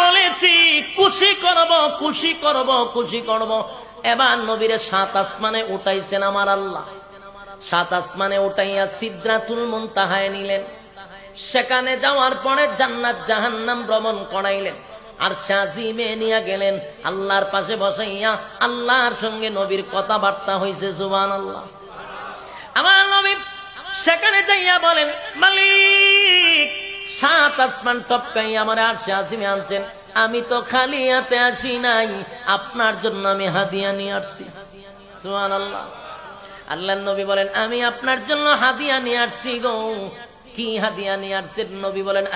বলেছি, খুশি করব খুশি করব খুশি করব। এবার নবীরে সাত আসমানে উঠাইছেন আমার আল্লাহ। সাত আসমানে উঠাইয়া সিদ্রাতুল মুনতাহায় নিলেন। সেখানে যাওয়ার পরে জান্নাত জাহান্নাম ভ্রমণ করাইলেন। আর সাজিমে নিয়ে গেলেন, আল্লাহর পাশে বসাইয়া আল্লাহর সঙ্গে নবীর কথাবার্তা হয়েছে সুবান আল্লাহ আমার নবী সেখানে যাইয়া বলেন, মালিক সাত আসমান টপকাই আমার আর সাজিমে আনছেন। আমি তো খালি হাতে আসি নাই, আপনার জন্য আমি হাদিয়া নিয়ে আসছি। আল্লাহ নবী বলেন, আমি আপনার জন্য হাদিয়া নিয়ে আসছি গো। কি হাদিয়া নিয়ে আসছেন নবী বলেন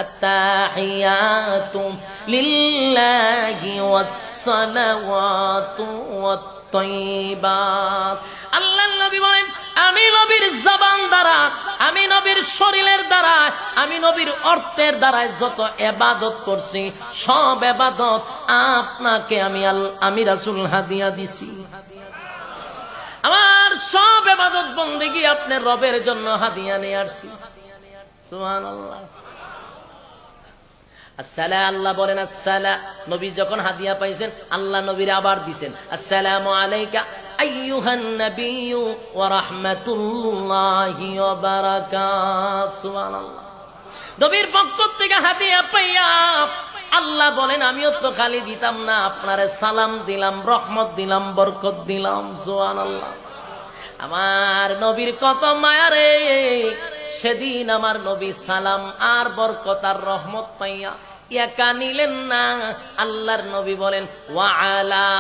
আল্লাহ নবী বলেন, আমি জবান দ্বারা, আমি নবীর শরীরের দ্বারা, আমি নবীর অর্থের দ্বারা যত এবাদত করছি, সব এবাদত আপনাকে আমি আমি রাসূল হাদিয়া দিছি। আমার সব এবাদত বন্দেগি আপনার রবের জন্য হাদিয়া নিয়ে আসছি। আল্লাহ বলেন নবী যখন হাদিয়া পাইছেন, আল্লাহ নবীর আবার দিছেন। আসসালামু আলাইকা। আইয়ুহান নাবিয়্যু ওয়া রাহমাতুল্লাহি ওয়া বারাকাত, সুবহানাল্লাহ। নবীর পক্ষ থেকে হাদিয়া পাইয়া আল্লাহ বলেন, আমিও তো খালি দিতাম না, আপনারে সালাম দিলাম, রহমত দিলাম, বরকত দিলাম সোয়ান আল্লাহ আমার নবীর কত মায়া রে, সেদিন আমার নবী সালাম আর বরকত আর রহমত পাইয়া একা নিলেন না। আল্লাহর নবী বলেন ওয়ালা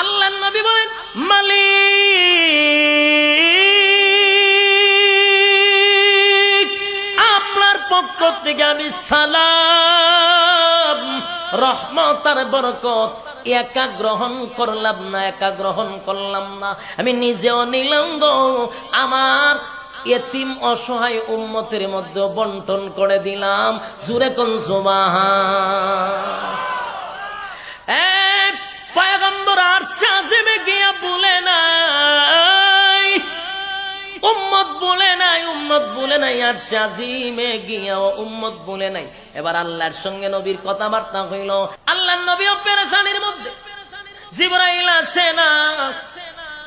আল্লাহর নবী বলেন, মালিক, আপনার পক্ষ থেকে আমি সালাম, রহমত আর বরকত। একা গ্রহণ করলাম না, একা গ্রহণ করলাম না। আমি নিজেও নিলাম গো, আমার এতিম অসহায় উম্মতের মধ্যে বন্টন করে দিলাম। সুরে কোন পয়গম্বর আর সাজেবে গিয়া বলে নাই। উম্মত বলে নাই, উম্মত বলে নাই আর সাজিমে গিয়া উম্মত বলে নাই। এবার আল্লাহর সঙ্গে নবীর কথাবার্তা হইল। আল্লাহর নবী পেরেশানির মধ্যে। জিবরাইল আসে না।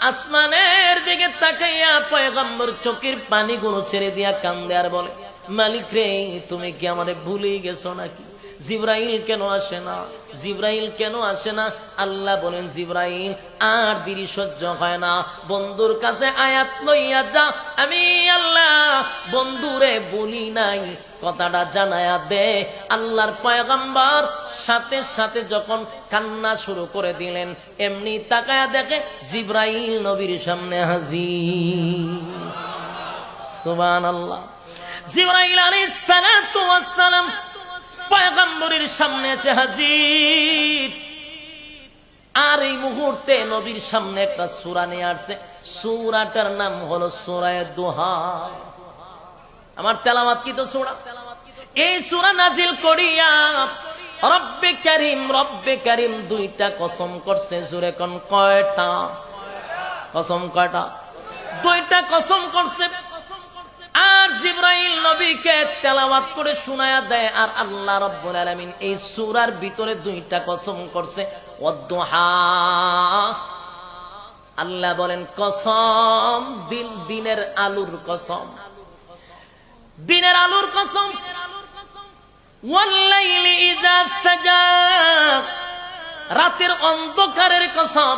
আসমানের দিকে তাকাইয়া পয়গম্বর চোখের পানিগুলো ছেড়ে দিয়া কান্দে আর বলে, মালিক রে, তুমি কি আমাদের ভুলে গেছো নাকি? জিব্রাইল কেন আসে না? জিব্রাইল কেন আসে না? আল্লাহ বলেন, জিব্রাইল, আর দেরি সহ্য হয় না। বন্ধুর কাছে আয়াত লইয়া যা। আমি আল্লাহ বন্ধুরে বলি নাই, কথাটা জানায়া দে। আল্লাহর পয়গম্বর সাথে সাথে যখন কান্না শুরু করে দিলেন, এমনি তাকায়া দেখে জিব্রাইল নবীর সামনে হাজির। সুবহানাল্লাহ। জিব্রাইল আলাইহিস সালাম পয়গম্বরের সামনে এসে হাজির। আর এই মুহূর্তে নবীর সামনে একটা সুরা নিয়ে আসছে। সুরাটার নাম হলো সুরায় দোহা। আমার তেলামাত কি তো সুরা? এই সুরা নাজিল করিয়া রব্বে কারিম রব্বে কারিম দুইটা কসম করছে সুরে কোন। কয়টা? কসম কয়টা? দুইটা কসম করছে আর জিব্রাইল নবীকে তেলাওয়াত করে শোনায়া দেয়, আর আল্লাহ রব্বুল আলামিন এই সূরার ভিতরে দুইটা কসম করছে। ওয়াদ্দুহা। আল্লাহ বলেন, কসম দিন, দিনের আলুর কসম। দিনের আলুর কসম। ওয়াল্লাইলি ইজা সাজা। রাতের অন্ধকারের কসম।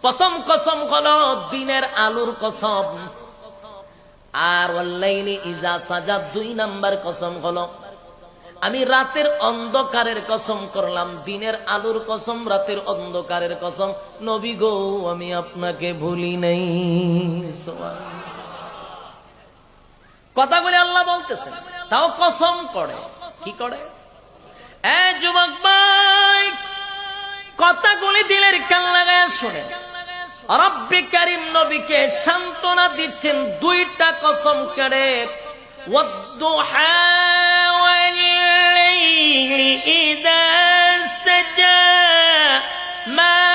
প্রথম কসম হলো দিনের আলুর কসম। আর ওয়াল্লাইলি ইজা সাজা দুই নাম্বার কসম হলো। আমি রাতের অন্ধকারের কসম করলাম, দিনের আলোর কসম, রাতের অন্ধকারের কসম। নবী গো, আমি আপনাকে ভুলি নাই। কথা বলে আল্লাহ বলতেছেন, তাও কসম করে। কি করে? যুবক ভাই কথাগুলি দিলের কান লাগায় শুনে রব্বি কারিম নবীকে সান্ত্বনা দিচ্ছেন দুইটা কসম কেড়ে ইদা সাজা মা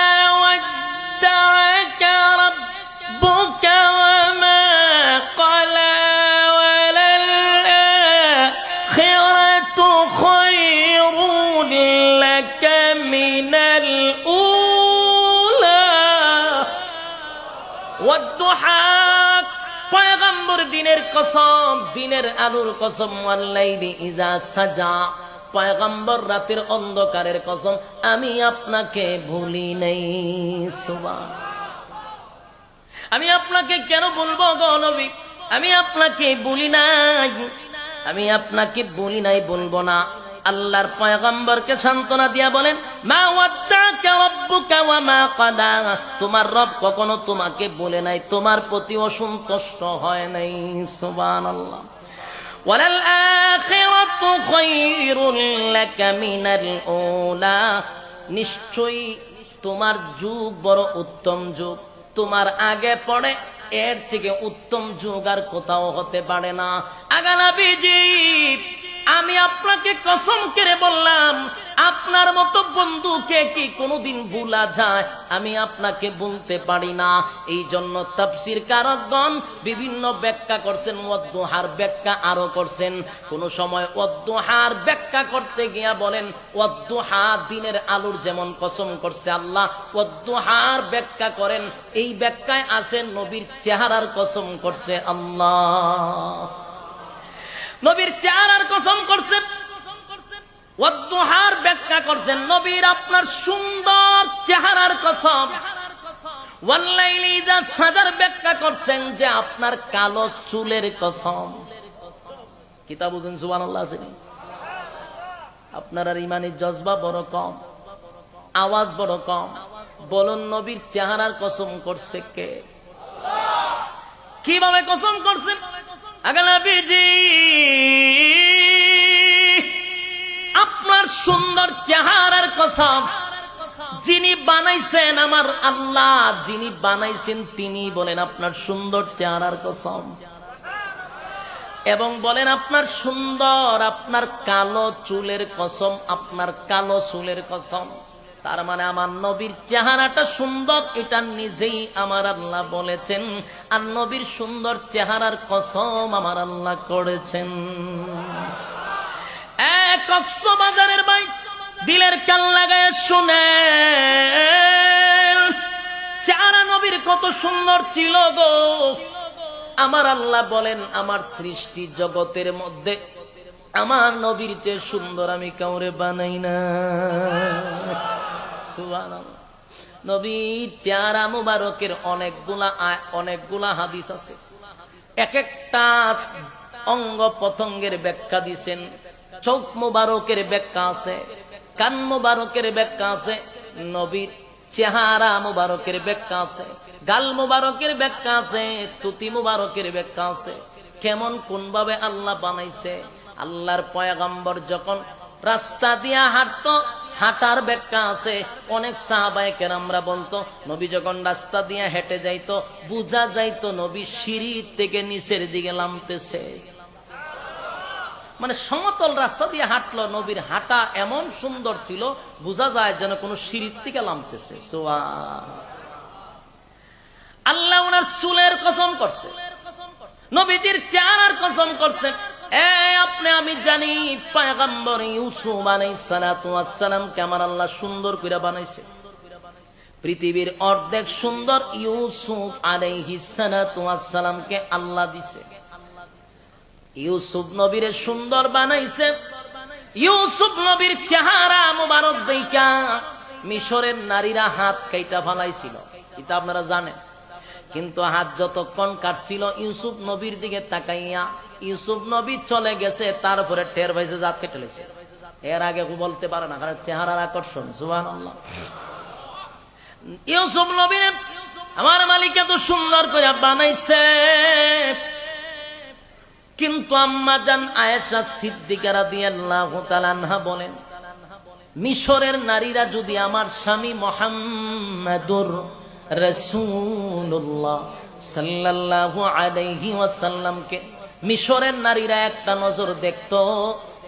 পয়গম্বর দিনের কসম দিনের কসম ইজা সাজা। পয়গম্বর রাতের অন্ধকারের কসম, আমি আপনাকে ভুলি নাই, সুবহান। আমি আপনাকে কেন বলব গো নবী? আমি আপনাকে বলি নাই। আমি আপনাকে বলি নাই বলব না। আল্লাহর পয়গম্বরকে সান্ত্বনা দিয়া বলেন, মা তোমার রব কখনো তোমাকে বলে নাই, তোমার প্রতি অসন্তুষ্ট হয় নাই লাকা মিনাল উলা। নিশ্চয়ই তোমার যুগ বড় উত্তম যুগ। তোমার আগে পড়ে, এর থেকে উত্তম যুগ আর কোথাও হতে পারে না। আগানা বিজি আমি আপনাকে কসম করে বললাম, আপনার মতো বন্ধুকে কি কোনোদিন ভুলা যায়? আমি আপনাকে বলতে পারি না। এই জন্য তাফসির কারকগণ বিভিন্ন ব্যাখ্যা করছেন অদ্দোহার ব্যাখ্যা আরও করছেন। কোন সময় অদ্দোহার ব্যাখ্যা করতে গিয়া বলেন অদ্দোহা দিনের আলোর যেমন কসম করছে আল্লাহ অদ্দোহার ব্যাখ্যা করেন। এই ব্যাখ্যায় আসেন নবীর চেহারার কসম করছে আল্লাহ। নবীর চেহারার কসম করছে। ওয়াদ্দুহার ব্যাখ্যা করছেন, নবীর আপনার সুন্দর চেহারার কসম। ওয়াল্লাইলি যা সাজার ব্যাখ্যা করছেন যে আপনার কালো চুলের কসম। কিতাব বুঝুন, সুবহানাল্লাহ আপনার আর ইমানের জজবা বড় কম, আওয়াজ বড় কম। বলুন, নবীর চেহারার কসম করছে কে? কীভাবে কসম করছে? আগালা বিজি। আপনার সুন্দর চেহারার কসম, যিনি বানাইছেন আমার আল্লাহ, যিনি বানাইছেন তিনি বলেন আপনার সুন্দর চেহারার কসম। এবং বলেন আপনার সুন্দর, আপনার কালো চুলের কসম, আপনার কালো চুলের কসম। তার মানে আমার নবীর চেহারাটা সুন্দর, এটা নিজেই আমার আল্লাহ বলেছেন। আর নবীর সুন্দর চেহারার কসম আমার আল্লাহ করেছেন। এক বাজারের দিলের কান লাগায় শুনে চেহারা নবীর কত সুন্দর ছিল গো। আমার আল্লাহ বলেন, আমার সৃষ্টি জগতের মধ্যে আমার নবীর চেয়ে সুন্দর আমি কাউরে বানাই না। নবীর চেহারা মুবারকের অনেকগুলা অনেকগুলা হাদিস আছে। এক একটা অঙ্গ পতঙ্গের ব্যাখ্যা দিছেন। চোখ মুবারকের ব্যাখ্যা আছে, কান মুবারকের ব্যাখ্যা আছে, নবীর চেহারা মুবারকের ব্যাখ্যা আছে, গাল মুবারকের ব্যাখ্যা আছে, তুতি মুবারকের ব্যাখ্যা আছে। কেমন কোন ভাবে আল্লাহ বানাইছে? আল্লাহর পয়গম্বর যখন রাস্তা দিয়া হাঁটতো হাঁটার ব্যাখ্যা আছে। অনেক সাহাবায় কেরামরা বলতো, নবী যখন রাস্তা দিয়ে হেঁটে যাইতো, বুঝা যাইতো নবী সিঁড়ি থেকে নিচের দিকে নামতেছে। মানে সমতল রাস্তা দিয়ে হাঁটলো, নবীর হাঁটা এমন সুন্দর ছিল, বোঝা যায় যেন কোনো সিঁড়ির থেকে নামতেছে। আল্লাহ ওনার চুলের কসম করছে। নবীজির চেহারার কসম করছে। আপনি, আমি জানি পায়গাম্বর ইউসুফ আলাইহিস সালাতু ওয়াস সালাম কে আমার আল্লাহ সুন্দর করে বানাইছে। পৃথিবীর অর্ধেক সুন্দর ইউসুফ আল্লাহ দিছে। ইউসুফ নবীরে সুন্দর বানাইছে। ইউসুফ নবীর চেহারা মুবারক দেইকা মিশরের নারীরা হাত কাইটা ফালাইছিল। এটা আপনারা জানেন। কিন্তু হাত যতক্ষণ কাটছিল, ইউসুফ নবীর দিকে তাকাইয়া ইউসুফ নবী চলে গেছে, তারপরে টের ভাইছে জাত কেটে লেছে। এর আগে বলতে পারে না, কারণ চেহারার আকর্ষণ সুবান ইউসুফ নবীর আমার মালিক এত সুন্দর করে বানাইছে। কিন্তু আম্মা জান আয়েশা সিদ্দিকারা দিয়ে আল্লাহ বলেন, মিশরের নারীরা যদি আমার স্বামী মোহাম্মদুর রসুল্লাহ সাল্লাল্লাহু আলাইহি ওয়াসাল্লামকে মিশরের নারীরা একটা নজর দেখতো,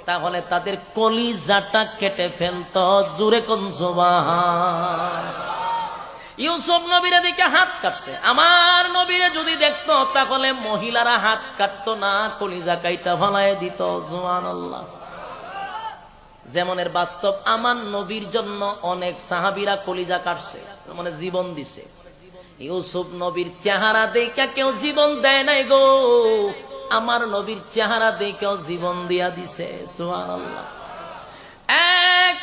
তাহলে তাদের কলিজাটা কেটে ফেলতো। জুরে ইউসুফ নবীর দিকে হাত কাটছে। আমার নবীরে যদি দেখতো, তাহলে মহিলারা হাত কাটতো না, কলিজা কাইটা ফলায় দিত। জোয়ান আল্লাহ। যেমনের বাস্তব, আমার নবীর জন্য অনেক সাহাবিরা কলিজা কাটছে মানে জীবন দিছে। ইউসুফ নবীর চেহারা দেখা কেউ জীবন দেয় নাই গো। আমার নবীর চেহারা দেখেও জীবন দিয়া দিছে এক,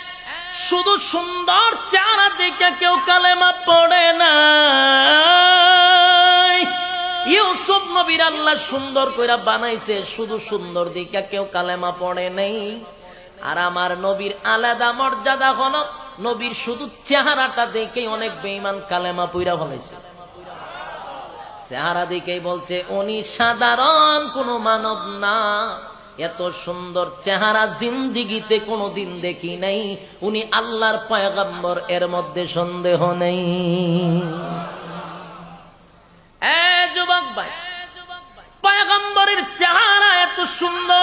শুধু সুন্দর চেহারা দেখে কেউ কালেমা পড়ে না ইউসুফ নবীর আল্লাহ সুন্দর কইরা বানাইছে, শুধু সুন্দর দিকে কেউ কালেমা পড়ে নেই। আর আমার নবীর আলাদা মর্যাদা হলো, নবীর শুধু চেহারাটা দেখেই অনেক বেইমান কালেমা পইরা ফলাইছে। চেহারা দেখেই বলছে, উনি সাধারণ কোনো মানব না। এত সুন্দর চেহারা জিন্দিগিতে কোনোদিন দেখি নাই। উনি আল্লাহর পয়গম্বর, এর মধ্যে সন্দেহ নেই। যুবক ভাই, পয়গম্বরের চেহারা এত সুন্দর।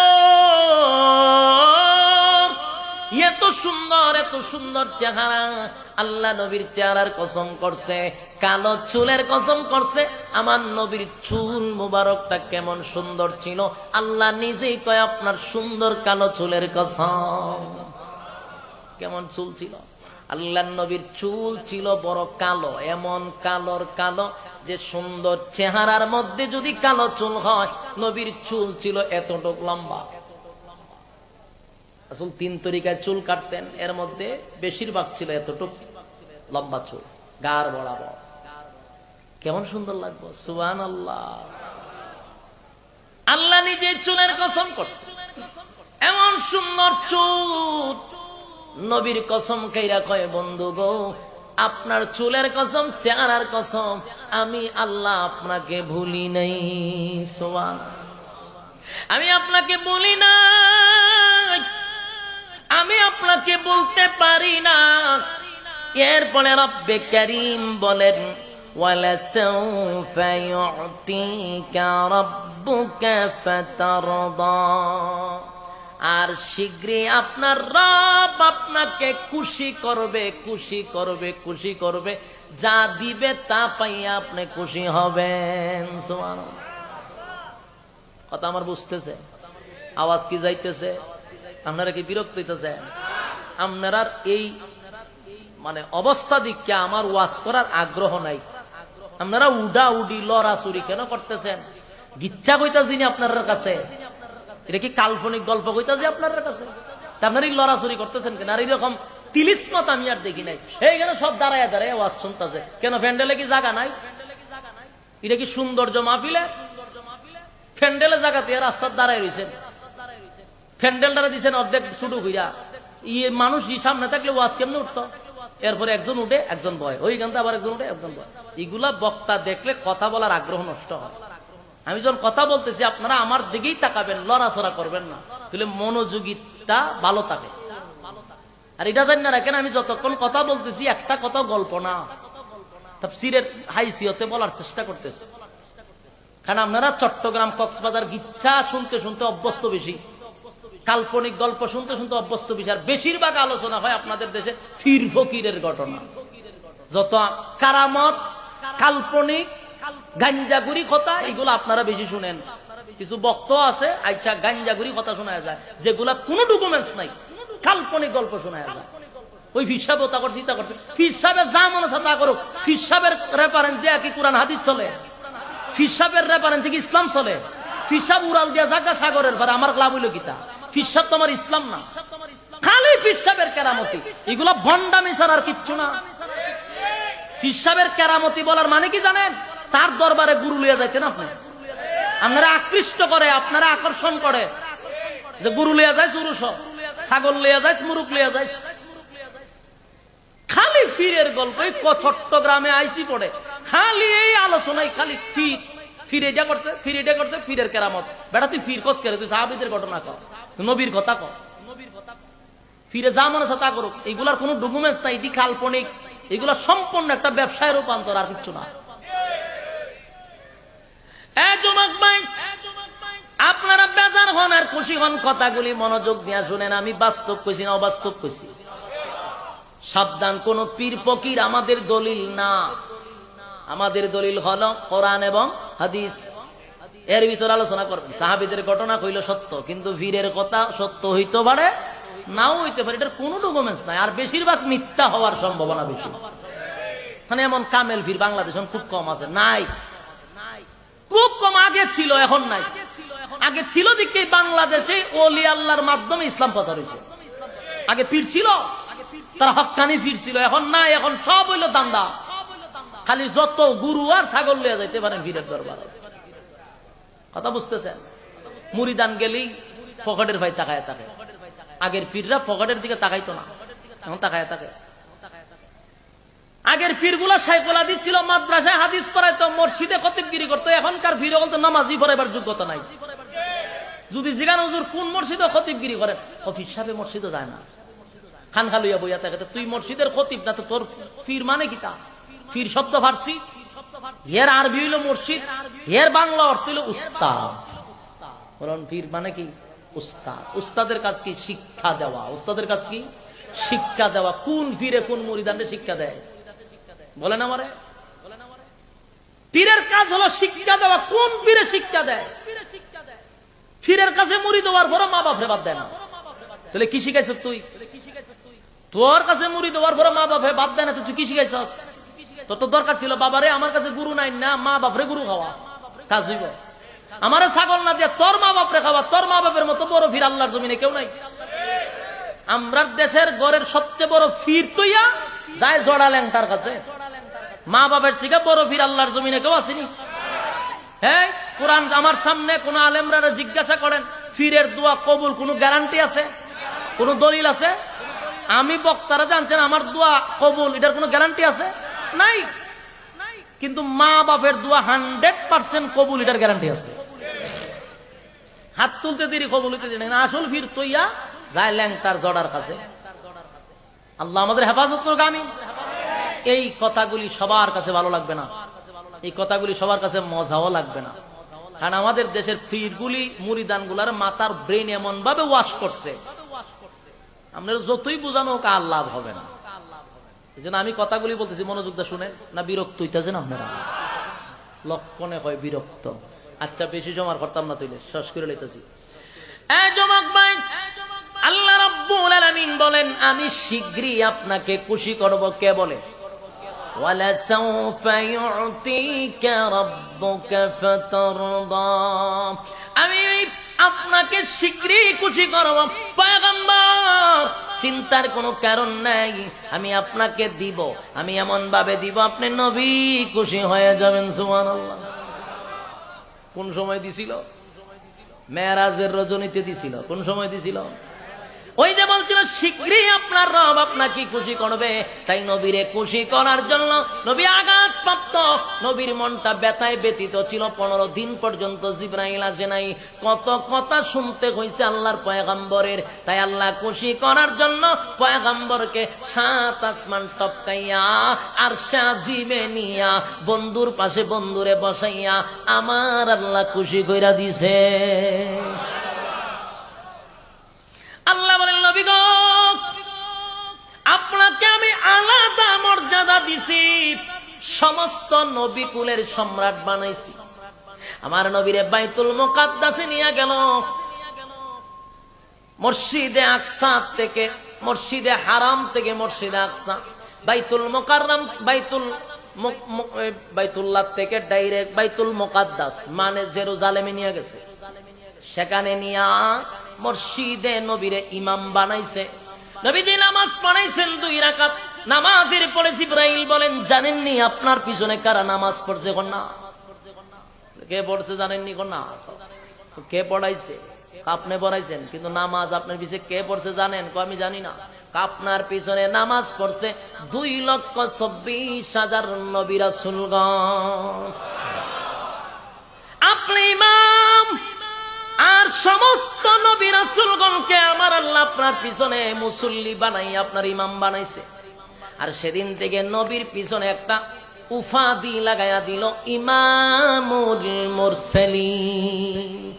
এত সুন্দর এত সুন্দর চেহারা। আল্লাহ নবীর চেহারার কসম করছে, কালো চুলের কসম করছে। আমার নবীর চুল মুবারকটা কেমন সুন্দর ছিল। আল্লাহ নিজেই কয়, আপনার সুন্দর কালো চুলের কসম। কেমন চুল ছিল? আল্লাহ নবীর চুল ছিল বড় কালো, এমন কালোর কালো যে সুন্দর চেহারার মধ্যে যদি কালো চুল হয়, নবীর চুল ছিল এতটুক লম্বা। আসল তিন তরিকায় চুল কাটতেন, এর মধ্যে বেশিরভাগ ছিল এতটুক লম্বা চুল গার বরাবর। কেমন সুন্দর লাগবো সুবান আল্লাহ আল্লাহ নিজে চুলের কসম করছে। এমন সুন্দর চুল, নবীর কসম খাইরা কয়, বন্ধু গো, আপনার চুলের কসম, চেহারার কসম, আমি আল্লাহ আপনাকে ভুলি নাই সোয়ান আমি আপনাকে বলি না আমি আপনাকে বলতে পারি না এরপরে রব্বে করিম বলেন وَلَسَوْفَ يُعْطِيكَ رَبُّكَ فَتَرْضَى আর শীঘ্রই আপনার রব আপনাকে খুশি করবে খুশি করবে খুশি করবে যা দিবে তা পাইয়া আপনি খুশি হবেন সুবহানাল্লাহ। কথা আমার বুঝতেছে আওয়াজ কি যাইতেছে আপনারা কি বিরক্ত হইতেছে আপনারা এই মানে অবস্থা দিককে আমার ওয়াজ করার আগ্রহ নাই। আপনারা উডা উডি লড়াচুরি কেন করতেছেন? গিচ্ছা কইতাছি আপনার কাছে। এটা কি কাল্পনিক গল্প কইতাছি আপনার কাছে? আপনারা এই লড়াচুরি করতেছেন কেন? আর এইরকম তিলিসমত আমি আর দেখি নাই। এইখানে সব দাঁড়ায় দাঁড়ায় ওয়াজ শুনতেছে? কেন প্যান্ডেলে কি জায়গা নাই? এটা কি সৌন্দর্য মাহফিলে? প্যান্ডেলে জায়গাতে রাস্তার দাঁড়ায় রয়েছেন প্যান্ডেলটা দিচ্ছেন অর্ধেক শুরু হইয়া ইয়ে মানুষ ই সামনে থাকলে ওয়াজ কেমনে উঠতো? এরপরে একজন উঠে, একজন বয়। ওই গানটা আবার একজন উঠে, একজন বয়। এগুলা বক্তা দেখলে কথা বলার আগ্রহ নষ্ট হয়। আমি যখন কথা বলতেছি, আপনারা আমার দিকেই তাকাবেন, লড়াচড়া করবেন না। তাহলে মনোযোগীটা ভালো থাকে। আর এটা জানি না রাখেন, আমি যতক্ষণ কথা বলতেছি, একটা কথা গল্প না। সিরের হাইসিয়তে বলার চেষ্টা করতেছি। কারণ আপনারা চট্টগ্রাম কক্সবাজার গিচ্ছা শুনতে শুনতে অভ্যস্ত বেশি। কাল্পনিক গল্প শুনতে শুনতে অভ্যস্ত বেশি আর বেশিরভাগ আলোচনা হয় আপনাদের দেশে ফির ফকিরের ঘটনা। যত কারামত, কাল্পনিক গাঞ্জাগুড়ি কথা, এগুলো আপনারা বেশি শুনেন। কিছু বক্ত আছে আইসা গাঞ্জাগুড়ি কথা শোনা যায়, যেগুলা কোনো ডকুমেন্টস নাই, কাল্পনিক গল্প শোনা যায়। ওই ফিসাব তা করছে তা করছে। ফিসাবের যা মনে তা করুক। ফিসাবের রেফারেন্স দিয়ে কি কোরআন হাদিস চলে। ফিসাবের রেফারেন্স কি ইসলাম চলে? ফিসাব উড়াল দিয়া জাগা সাগরের পরে আমার লাভ হইল গীতা ফিসাব তোমার ইসলাম না। খালি ফিসাবের কেরামতি। এগুলা ভণ্ডামি ছাড়া আর কিচ্ছু না। ফিসাবের কেরামতি বলার মানে কি জানেন? তার দরবারে গুরু লিয়া যাইতেন আপনি। আপনারা আকৃষ্ট করে, আপনারা আকর্ষণ করে। যে গুরু লিয়া যায় সুরুষ ছাগল লিয়া যায় মুরুখ লিয়া যায় খালি ফিরের গল্প চট্টগ্রামে আইসি পড়ে। খালি এই আলোচনায় খালি ফির। ফিরে এটা করছে, ফির এটা করছে, ফিরের কেরামত। বেটা, তুই ফির কস করে তুই সাহাবিদের ঘটনা কর। নবীর কথা কর ফিরে যা মনে তা করুক। এগুলার কোনো ডকুমেন্টস নাই এটি কাল্পনিক এগুলা সম্পূর্ণ একটা ব্যবসায় রূপান্তর, আর কিছু না। আপনারা বেজার হন আর খুশি হন কথাগুলি মনোযোগ দিয়া শুনেন। আমি বাস্তব কইছি না অবাস্তব কইছি। সাবধান, কোন পীর, ফকির আমাদের দলিল না। আমাদের দলিল হল কোরআন এবং হাদিস। এর ভিতরে আলোচনা করবেন। সাহাবিদের ঘটনা কইল সত্য, কিন্তু বীরের কথা সত্য হইতে পারে, নাও হইতে পারে, এটার কোনো ডকুমেন্টস নাই, আর বেশিরভাগ মিথ্যা হওয়ার সম্ভাবনা বেশি। মানে এমন কামেল ফির বাংলাদেশ খুব কম আছে, নাই। খুব কম, আগে ছিল, এখন নাই। আগে ছিল দিকে বাংলাদেশে ওলি আল্লাহর মাধ্যমে ইসলাম প্রচার হয়েছে। আগে পীর ছিল, তারা হকানি ফির ছিল, এখন নাই, এখন সব হইল দান্দা। খালি যত গুরু আর ছাগল লিয়ে যাইতে পারেন ফিরের দরবারে। কথা বুঝতেছেন? মুড়িদান গেলেই ফকটের ভাই তাকায় তাকে আগের পীররা ফকটের দিকে তাকাইতো না। এখন তাকায় তাকে আগের পীরগুলা সাইকোলা দিচ্ছিল মাদ্রাসায় হাদিস পড়াইতো, মসজিদে খতিবগিরি করতো। এখনকার পীর বলতো, নামাজি পড়াইবার যোগ্যতা নাই। যদি জিগান হুজুর কোন মসজিদে খতিবগিরি করে অফিস সাহেব মসজিদে যায় না। খান খালুইয়া বইয়া থাকে তুই মসজিদের খতিব না, তো তোর পীর মানে কি তা? পীর শব্দ ফার্সি। এর আরবি হইল মসজিদ এর বাংলা অর্থ হইল উস্তাদ। বলুন মানে কি? উস্তাদ। উস্তাদের কাজ কি? শিক্ষা দেওয়া। উস্তাদের কাজ কি? শিক্ষা দেওয়া। কোন ফিরে কোন মুরিদানকে শিক্ষা দেয়? বলেন আমারে। পীরের কাজ হলো শিক্ষা দেওয়া। কোন পীরে শিক্ষা দেয়? ফিরের কাছে মুড়ি দেওয়ার পরে মা বাপরে বাদ দেয় না। তাহলে কি শিখাইছ তুই? তোর কাছে মুড়ি দেওয়ার পরে মা বাপে বাদ দেয় না তুই কি শিখাইছস? তোর তো দরকার ছিল, বাবারে, আমার কাছে গুরু নাই না, মা বাপরে গুরু খাওয়া। কাজ হইব। আমারে ছাগল না দিয়ে তোর মা বাপরে খাওয়া, তোর মা বাপের মতো বড় ফির আল্লাহর জমিনে কেউ নাই। আমরা দেশের গড়ের সবচেয়ে বড় ফির তৈয়া যায় জড়া ল্যাংটার কাছে। মা বাপের চিকা বড় ফির আল্লাহর জমিনে কেউ আসেনি। হ্যাঁ কোরআন আমার সামনে কোন আলেমরা জিজ্ঞাসা করেন, ফিরের দোয়া কবুল কোনো গ্যারান্টি আছে? কোন দলিল আছে? আমি বক্তারা জানছেন আমার দোয়া কবুল, এটার কোনো গ্যারান্টি আছে? নাই। কিন্তু মা বাপের দোয়া হান্ড্রেড পার্সেন্ট কবুল, এটার গ্যারান্টি আছে। হাত তুলতে দেরি, কবুল হইতে দেরি আসল ফির তৈয়া, যায় ল্যাংটার জড়ার কাছে। আল্লাহ আমাদের হেফাজত করুক আমি এই কথাগুলি সবার কাছে ভালো লাগবে না। এই কথাগুলি সবার কাছে মজাও লাগবে না। কারণ আমাদের দেশের ফিরগুলি মুড়িদানগুলার মাথার ব্রেন এমন ভাবে ওয়াশ করছে। আপনার যতই বোঝানো হোক লাভ হবে না। এই জন্য আমি কথাগুলি বলতেছি মনোযোগ দিয়ে শুনে না বিরক্ত হইতেছেন আপনারা লক্ষণে হয় বিরক্ত আচ্ছা বেশি সময় করতাম না তুইলে শেষ করে লইতেছি এই যুবক ভাই, আল্লাহ রাব্বুল আলামিন বলেন আমি শীঘ্রই আপনাকে খুশি করব কে বলে ولسوف يعطيك ربك فترضى আমি আপনাকে শীঘ্রই খুশি করব। পয়গম্বর, চিন্তার কোনো কারণ নাই। আমি আপনাকে দিব, আমি এমন ভাবে দিব, আপনি নবী খুশি হয়ে যাবেন, সুবহানাল্লাহ। কোন সময় দিছিল? মেয়ারাজের রজনীতে দিছিল। কোন সময় দিছিল? ওই যে বলছিল শীঘ্রই আপনার রব আপনাকে খুশি করবে। তাই নবীরে খুশি করার জন্য নবী আঘাত প্রাপ্ত নবীর মনটা ব্যথায় ব্যতীত ছিল। পনেরো দিন পর্যন্ত জিব্রাইল আসে নাই। কত কথা শুনতে হয়েছে আল্লাহর পয়গাম্বরের। তাই আল্লাহ খুশি করার জন্য পয়গাম্বরকে সাত আসমান টপকাইয়া আর সাজিবে নিয়া, বন্ধুর পাশে বন্ধুরে বসাইয়া, আমার আল্লাহ খুশি কইরা দিছে। আপনাকে আমি আলাদা মর্যাদা দিছি। সমস্ত নবী কুলের সম্রাট বানাইছি। আমার নবীরে বাইতুল মোকাদ্দাসে নিয়ে গেল। মসজিদে আকসা থেকে, মসজিদে হারাম থেকে মসজিদে আকসা। বাইতুল মোকাররম, বাইতুল বাইতুল্লাহ থেকে ডাইরেক্ট বাইতুল মোকাদ্দাস মানে জেরুজালেমে নিয়ে গেছে। সেখানে নিয়া মসজিদে নবীরে ইমাম বানাইছে। নবীজি নামাজ পড়াইছেন দুই নামাজের পরে জিব্রাইল বলেন, জানেননি আপনার পিছনে কারা নামাজ পড়ছে কোন না কে পড়ছে জানেননি কোন না কে পড়াইছে? আপনি পড়াইছেন? কিন্তু নামাজ আপনার পিছনে কে পড়ছে জানেন? আমি জানি না। আপনার পিছনে নামাজ পড়ছে দুই লক্ষ চব্বিশ হাজার নবীরা সুলগণ আপনি ইমাম আর সমস্ত নবী রাসূলগণকে আমার আল্লাহ আপনার পিছনে মুসল্লি বানাই, আপনার ইমাম বানাইছে। আর সেদিন থেকে নবীর পিছনে একটা উফাদি লাগাইয়া দিল, ইমামুল মুরসালিন।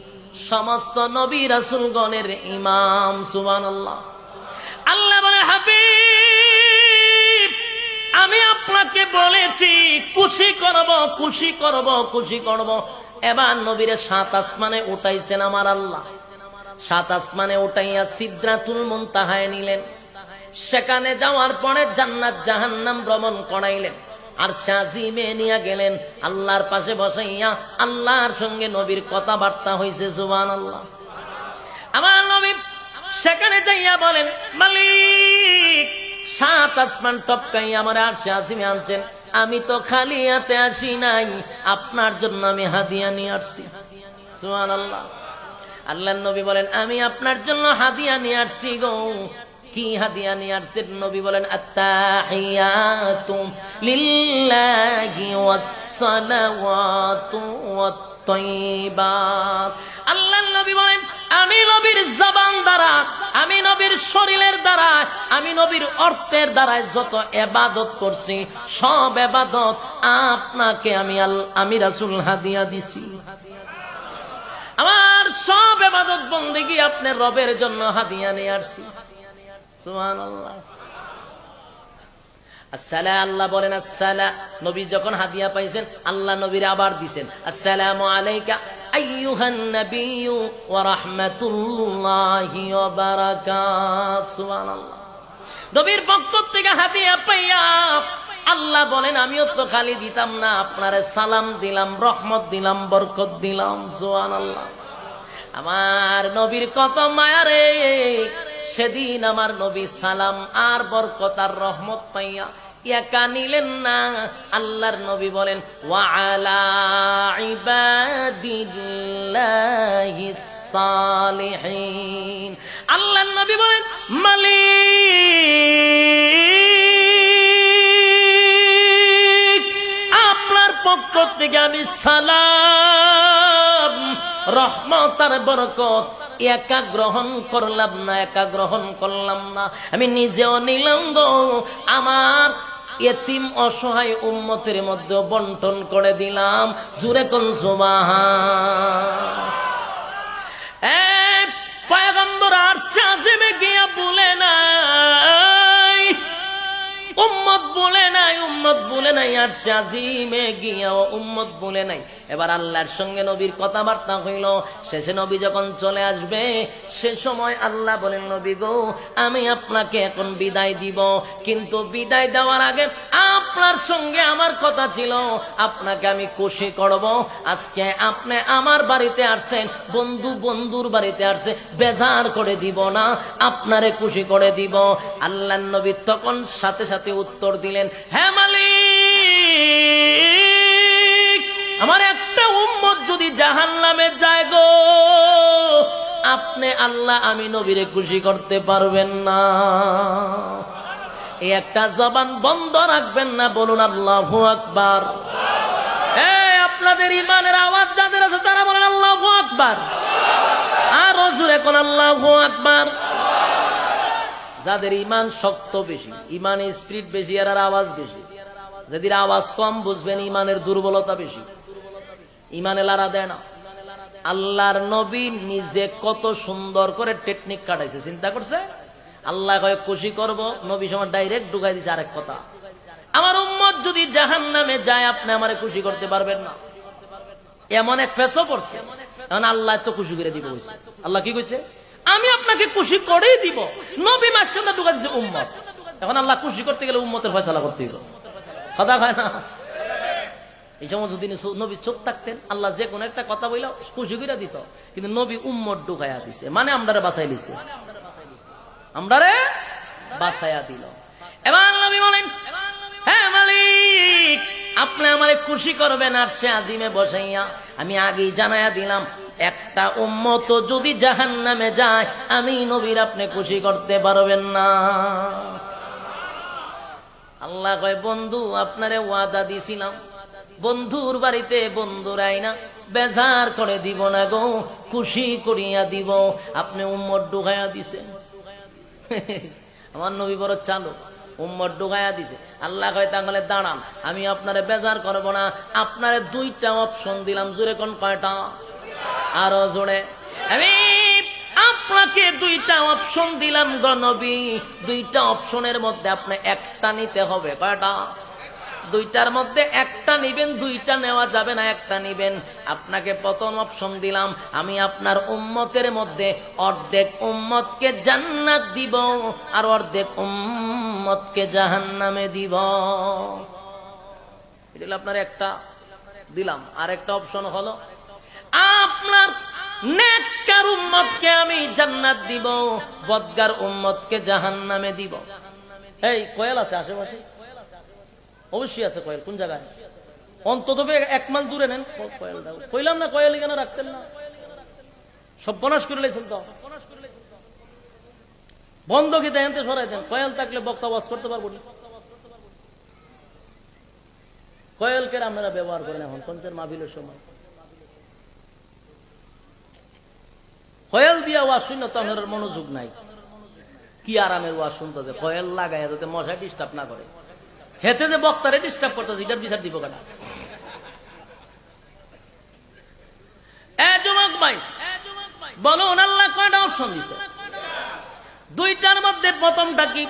সমস্ত নবী রাসূলগণের ইমাম, সুবহানাল্লাহ। আল্লাহ বলে, হাবিব, আমি আপনাকে বলেছি, খুশি করব খুশি করব খুশি করব। এবার নবীরে সাত আসমানে উঠাইছেন আমার আল্লাহ। সাত আসমানে উঠাইয়া সিদ্রাতুল মুনতাহায় নিলেন। সেখানে যাওয়ার পরে জান্নাত জাহান্নাম ভ্রমণ করাইলেন। আর সাজিমে নিয়ে গেলেন, আল্লাহর পাশে বসাইয়া আল্লাহর সঙ্গে নবীর কথাবার্তা হয়েছে সুবান আল্লাহ আমার নবী সেখানে যাইয়া বলেন, মালিক, সাত আসমান টপকাই আমার আর সে আসিমে আনছেন। আমি তো খালি হাতে আসি নাই। আপনার জন্য আমি হাদিয়া নিয়ে আসছি। আল্লাহ নবী বলেন, আমি আপনার জন্য হাদিয়া নিয়ে আসছি গো। কি হাদিয়া নিয়ে আসছেন? নবী বলেন আত্তাহিয়াতু লিল্লাহি ওয়াসসালাওয়াতু ওয়াত-তাইয়্যিবাত আল্লাহ নবী বলেন, আমি নবীর জবান দ্বারা, আমি নবীর শরীরের দ্বারা, আমি নবীর অর্থের দ্বারা যত এবাদত করছি, সব এবাদত আপনাকে আমি আমি রাসূল হাদিয়া দিছি। আমার সব এবাদত বন্দেগি আপনার রবের জন্য হাদিয়া নিয়ে আসছি। সুবহানাল্লাহ। আসসালা, আল্লাহ বলেন আসসালা। নবী যখন হাদিয়া পাইছেন, আল্লাহ নবীর আবার দিছেন, আসসালামু আলাইকা আইয়ুহান নাবিয়্যু ওয়া রাহমাতুল্লাহি ওয়া বারাকাত। সুবহানাল্লাহ। নবীর পক্ষ থেকে পাইয়া আল্লাহ বলেন, আমিও তো খালি দিতাম না, আপনারে সালাম দিলাম, রহমত দিলাম, বরকত দিলাম। সোয়ান আল্লাহ আমার নবীর কত মায়া রে। সেদিন আমার নবী সালাম আর বরকতার রহমত পাইয়া একা নিলেন না। আল্লাহর নবী বলেন আল্লাহর নবী বলেন, মালিক পক্ষ থেকে আমি সালাম, রহমত আর বরকত। একা গ্রহণ করলাম না, একা গ্রহণ করলাম না। আমি নিজেও নিলাম গো। আমার এতিম অসহায় উম্মতের মধ্যে বন্টন করে দিলাম। সুরে কোন সুবাহা আর গিয়া বলে নাই, উম্মত বলে নাই উম্মত বলে নাই আর সাজিমে গিয়া উম্মত বলে নাই। এবার আল্লাহর সঙ্গে নবীর কথাবার্তা হইল, শেষে নবী যখন চলে আসবে, সে সময় আল্লাহ বলেন, নবী গো, আমি আপনাকে এখন বিদায় দিব। কিন্তু বিদায় দেওয়ার আগে আপনার সঙ্গে আমার কথা ছিল, আপনাকে আমি খুশি করব। আজকে আপনি আমার বাড়িতে আসছেন, বন্ধু বন্ধুর বাড়িতে আসছে, বেজার করে দিব না, আপনারে খুশি করে দিব। আল্লাহ নবী তখন সাথে সাথে উত্তর দিলেন হ্যাঁ মালিক। আমার একটা উম্মত যদি জাহান নামে যায় গো, আপনি আল্লাহ আমি নবীরে খুশি করতে পারবেন না। এই একটা জবান বন্ধ রাখবেন না, বলুন আল্লাহ আকবার। আপনাদের ইমানের আওয়াজ যাদের আছে তারা বলেন আল্লাহ আকবার। আর রসুল এখন আল্লাহ আকবার। যাদের ইমান শক্ত বেশি ইমানে স্পিরিট বেশি আর আওয়াজ বেশি। যাদের আওয়াজ কম, বুঝবেন ইমানের দুর্বলতা বেশি। ইমানে লারা দেয় না। আল্লাহর নবী নিজে কত সুন্দর করে টেকনিক কাটাইছে, চিন্তা করছে? আল্লাহ কয়ে, খুশি করব। নবী সময় ডাইরেক্ট ঢুকাই দিছে আরেক কথা। আমার উম্মত যদি জাহান নামে যায়, আপনি আমারে খুশি করতে পারবেন না। এমন এক ফেসও পড়ছে এখন আল্লাহ তো খুশি করে দিব কইছে। আল্লাহ কি কইছে? আমি আপনাকে খুশি করেই দিব। নবী মাঝখানে ঢুকা দিছে উম্মত। এখন আল্লাহ খুশি করতে গেলে উম্মতের ফয়সালা করতে হইল কথা হয় না? এই সময় যদি নবী চোখ থাকতেন, আল্লাহ যে কোনো একটা কথা খুশি করে দিত। কিন্তু নবী উম্মত ঢুকাইয়া দিছে। মানে আমরারে বাসাই দিছে আমরারে বাসাইয়া দিল। এবার নবী বলেন হ্যাঁ মালিক, আপনি আমারে খুশি করবেন আর সে আজিমে বসাইয়া আমি আগেই জানাইয়া দিলাম, একটা উম্মত যদি জাহান নামে যায়, আমি নবীর আপনি খুশি করতে পারবেন না। আল্লাহ কয়, বন্ধু, আপনারে ওয়াদা দিছিলাম। বন্ধুর বাড়িতে বন্ধুরাই না, বেজার করে দিব না গো, খুশি করিয়া দিব। আপনি উম্মর ঢুকাইয়া দিছে আমার নবী বড় চালু উম্মর ঢুকাইয়া দিছে। আল্লাহ কয়, তাহলে দাঁড়ান, আমি আপনারে বেজার করব না, আপনারে দুইটা অপশন দিলাম, জোরে কোন কয়টা? আরও জোরে। আমি আপনাকে দুইটা অপশন দিলাম গণবী দুইটা অপশনের মধ্যে আপনি একটা নিতে হবে, কয়টা? দুইটার মধ্যে একটা নিবেন, দুইটা নেওয়া যাবে না, একটা নিবেন। আপনাকে প্রথম অপশন দিলাম, আমি আপনার উম্মতের মধ্যে অর্ধেক উম্মতকে জান্নাত দিব আর অর্ধেক উম্মতকে জাহান্নামে দিব। এটা আপনার একটা দিলাম। আর একটা অপশন হলো, আপনার নেককার উম্মতকে আমি জান্নাত দিব, বদগার উম্মতকে জাহান্নামে দিব। এই, কয়েল আছে আশেপাশে? অবশ্যই আছে কয়েল, কোন জায়গায়? অন্তত এক মাইল দূরে নেন। কয়েল কইলাম না কয়েল কেন রাখতেন না। সব বনাশ করে লেছেন তো। বন্ধ কি দেন সরাই দেন। কয়েল থাকলে বক্তা ওয়াজ করতে পারব না। কয়েলকে আপনারা ব্যবহার করেন এখন? পঞ্চায়েত মাহবিলের সময়। কয়েল দিয়া ওয়াজ শুন তো আপনার মনোযোগ নাই। কি আরামের ওয়াজ শুনতেছে কয়েল লাগাই যাতে মশাই ডিস্টার্ব না করে। হেতে যে বক্তারে ডিস্টার্ব করতেছে, এটার বিচার দিব কেনা? বলুন আল্লাহ কয়টা অপশন দিছে? দুইটার মধ্যে প্রথমটা কি?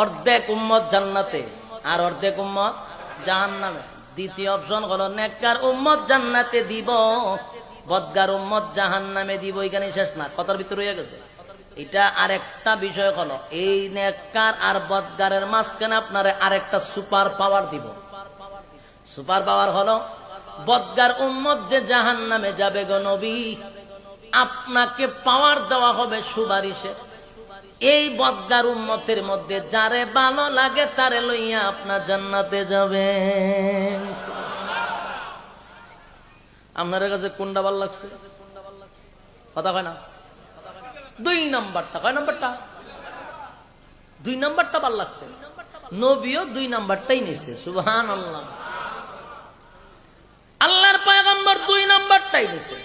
অর্ধেক উম্মত জান্নাতে আর অর্ধেক উম্মত জাহান্নামে। দ্বিতীয় অপশন হলো, নেককার উম্মত জান্নাতে দিব, বদগার উম্মত জাহান্নামে দিব এখানে শেষ না। কথার ভিতরে রয়ে গেছে। এটা আরেকটা বিষয় হলো, এই নেককার আর বদগারের মাঝখানে আপনার আরেকটা সুপার পাওয়ার দিব। সুপার পাওয়ার হলো, বদগার উম্মত যে জাহান নামে যাবে গো নবী, আপনাকে পাওয়ার দেওয়া হবে সুপারিশে। এই বদগার উম্মতের মধ্যে যারে ভালো লাগে তারে লইয়া আপনার জান্নাতে যাবে। আপনার কাছে কোনটা ভালো লাগছে? কথা হয় না? দুই নাম্বারটা কয় নাম্বারটা দুই নাম্বারটা ভালো লাগছে। নবীও দুই নাম্বারটাই নিছে সুবহান আল্লাহ আল্লাহর পয়গম্বর দুই নাম্বারটাই নিছে।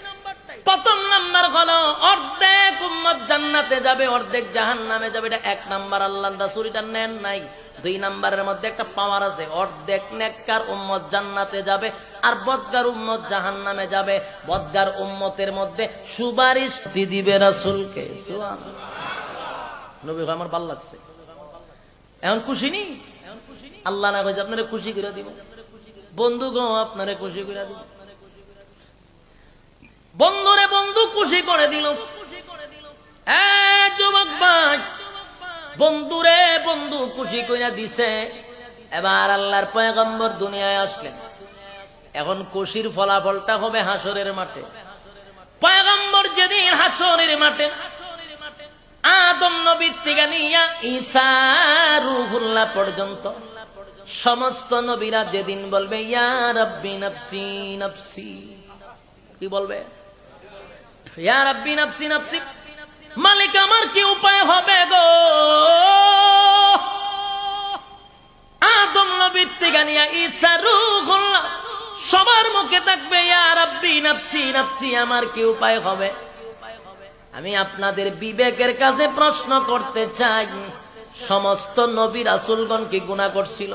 প্রথম নাম্বার হলো, অর্ধেক উম্মত জান্নাতে যাবে, অর্ধেক জাহান নামে যাবে, এটা এক নাম্বার আল্লাহ রাসূল এটা নেন নাই। দুই নাম্বারের মধ্যে একটা পাওয়ার আছে, অর্ধেক নেককার উম্মত জান্নাতে যাবে আর বদগার উম্মত জাহান নামে যাবে। বদগার উম্মতের মধ্যে সুপারিশ দিবে রাসূলকে। নবী আমার ভালো লাগছে। এখন খুশি নি? আল্লাহ না কইছে, আপনারে খুশি করে দিব। বন্ধু গো আপনারে খুশি করে দিব। বন্ধুরে বন্ধু খুশি করে দিল। যুবক ভাই, বন্ধুরে বন্ধু খুশি করে দিছে। এবার আল্লাহর পয়গম্বর দুনিয়ায় আসলেন। এখন খুশির ফলাফলটা হবে হাসরের মাঠে। পয়গম্বর যেদিন হাসরের মাঠে, আদম নবীর থেকে নিয়া ঈসা রুহুল্লাহ পর্যন্ত, সমস্ত নবীরা যেদিন বলবে, ইয়া রাব্বি নাফসি নাফসি। কি বলবে? ইয়া রাব্বি নাফসি নাফসি। মালিক আমার কি উপায় হবে গো? আদম নবীর থেকে নিয়া ঈসা রুহুল্লাহ সবার মুখে থাকবে আমার কি উপায় হবে? আমি আপনাদের বিবেকের কাছে প্রশ্ন করতে চাই, সমস্ত নবী রাসুলগণ কি গুণা করছিল?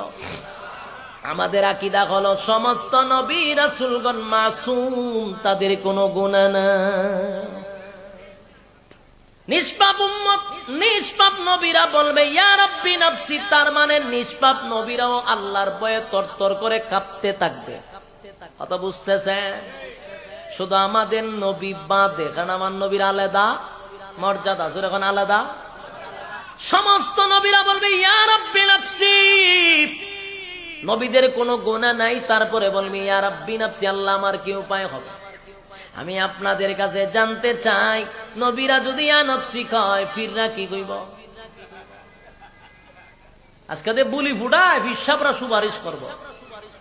আমাদের আকিদা হলো, সমস্ত নবী রাসুলগণ মাসুম, তাদের কোনো গুণা না নিষ্পাপ উম্মত, নিষ্পাপ নবীরা বলবে, ইয়া রাব্বি নাফসি, তার মানে নিষ্পাপ নবীরাও আল্লাহর ভয়ে তরতর করে কাঁপতে থাকবে। কথা বুঝতেছেন শুধু আমাদের নবী বাদে কারণ আমার নবীর আলাদা মর্যাদা যেরকম আলাদা? সমস্ত নবীরা বলবে নবীদের কোনো গোনা নাই, তারপরে বলবে, ইয়া রাব্বি নাফসি, আল্লাহ আমার কি উপায় হবে? আমি আপনাদের কাছে জানতে চাই, নবীরা যদি ইয়া নফসি কয় ফিররা কি কইব? আজকে বুলি ফুটায় ফিসাবরা সুপারিশ করব।